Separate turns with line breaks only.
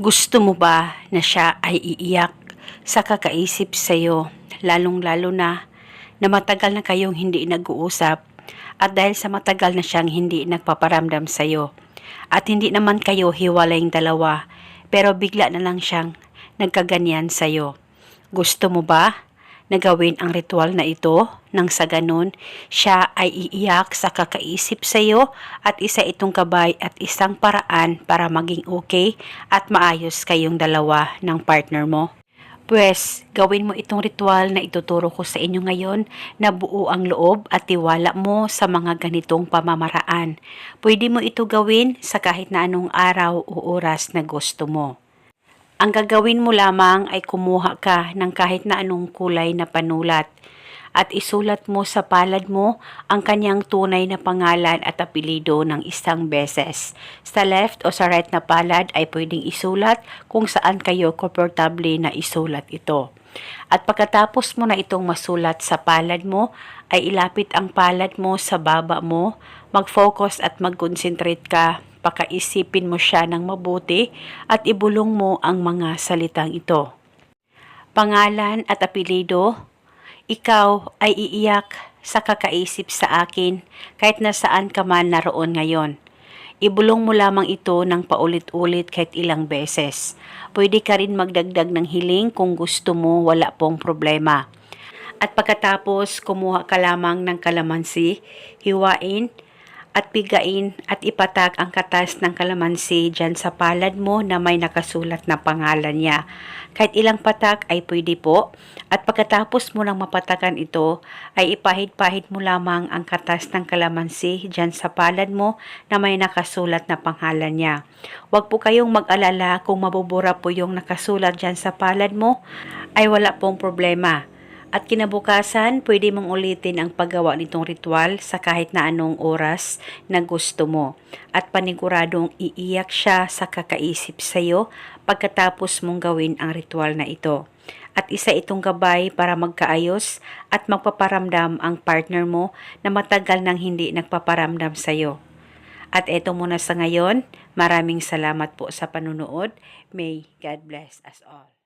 Gusto mo ba na siya ay iiyak sa kakaisip sa'yo, lalong-lalo na na matagal na kayong hindi nag-uusap at dahil sa matagal na siyang hindi nagpaparamdam sa'yo at hindi naman kayo hiwalayng dalawa pero bigla na lang siyang nagkaganyan sa'yo. Gusto mo ba na gawin ang ritual na ito nang sa ganun siya ay iiyak sa kakaisip sa iyo at isa itong kabay at isang paraan para maging okay at maayos kayong dalawa ng partner mo? Pwes, gawin mo itong ritual na ituturo ko sa inyo ngayon na buo ang loob at tiwala mo sa mga ganitong pamamaraan. Pwede mo ito gawin sa kahit na anong araw o oras na gusto mo. Ang gagawin mo lamang ay kumuha ka ng kahit na anong kulay na panulat at isulat mo sa palad mo ang kanyang tunay na pangalan at apelido ng isang beses. Sa left o sa right na palad ay pwedeng isulat kung saan kayo komportable na isulat ito. At pagkatapos mo na itong masulat sa palad mo, ay ilapit ang palad mo sa baba mo, mag-focus at mag-concentrate ka pakaisipin mo siya ng mabuti at ibulong mo ang mga salitang ito. Pangalan at apelido, ikaw ay iiyak sa kakaisip sa akin kahit nasaan ka man naroon ngayon. Ibulong mo lamang ito ng paulit-ulit kahit ilang beses. Pwede ka rin magdagdag ng hiling kung gusto mo wala pong problema. At pagkatapos, kumuha ka lamang ng kalamansi, hiwain, at pigain at ipatak ang katas ng kalamansi dyan sa palad mo na may nakasulat na pangalan niya. Kahit ilang patak ay pwede po. At pagkatapos mo nang mapatakan ito, ay ipahid-pahid mo lamang ang katas ng kalamansi dyan sa palad mo na may nakasulat na pangalan niya. Huwag po kayong mag-alala kung mabubura po yung nakasulat dyan sa palad mo, ay wala pong problema. At kinabukasan, pwede mong ulitin ang paggawa nitong ritual sa kahit na anong oras na gusto mo. At paniguradong iiyak siya sa kakaisip sa iyo pagkatapos mong gawin ang ritual na ito. At isa itong gabay para magkaayos at magpaparamdam ang partner mo na matagal nang hindi nagpaparamdam sa iyo. At eto muna sa ngayon, maraming salamat po sa panunood. May God bless us all.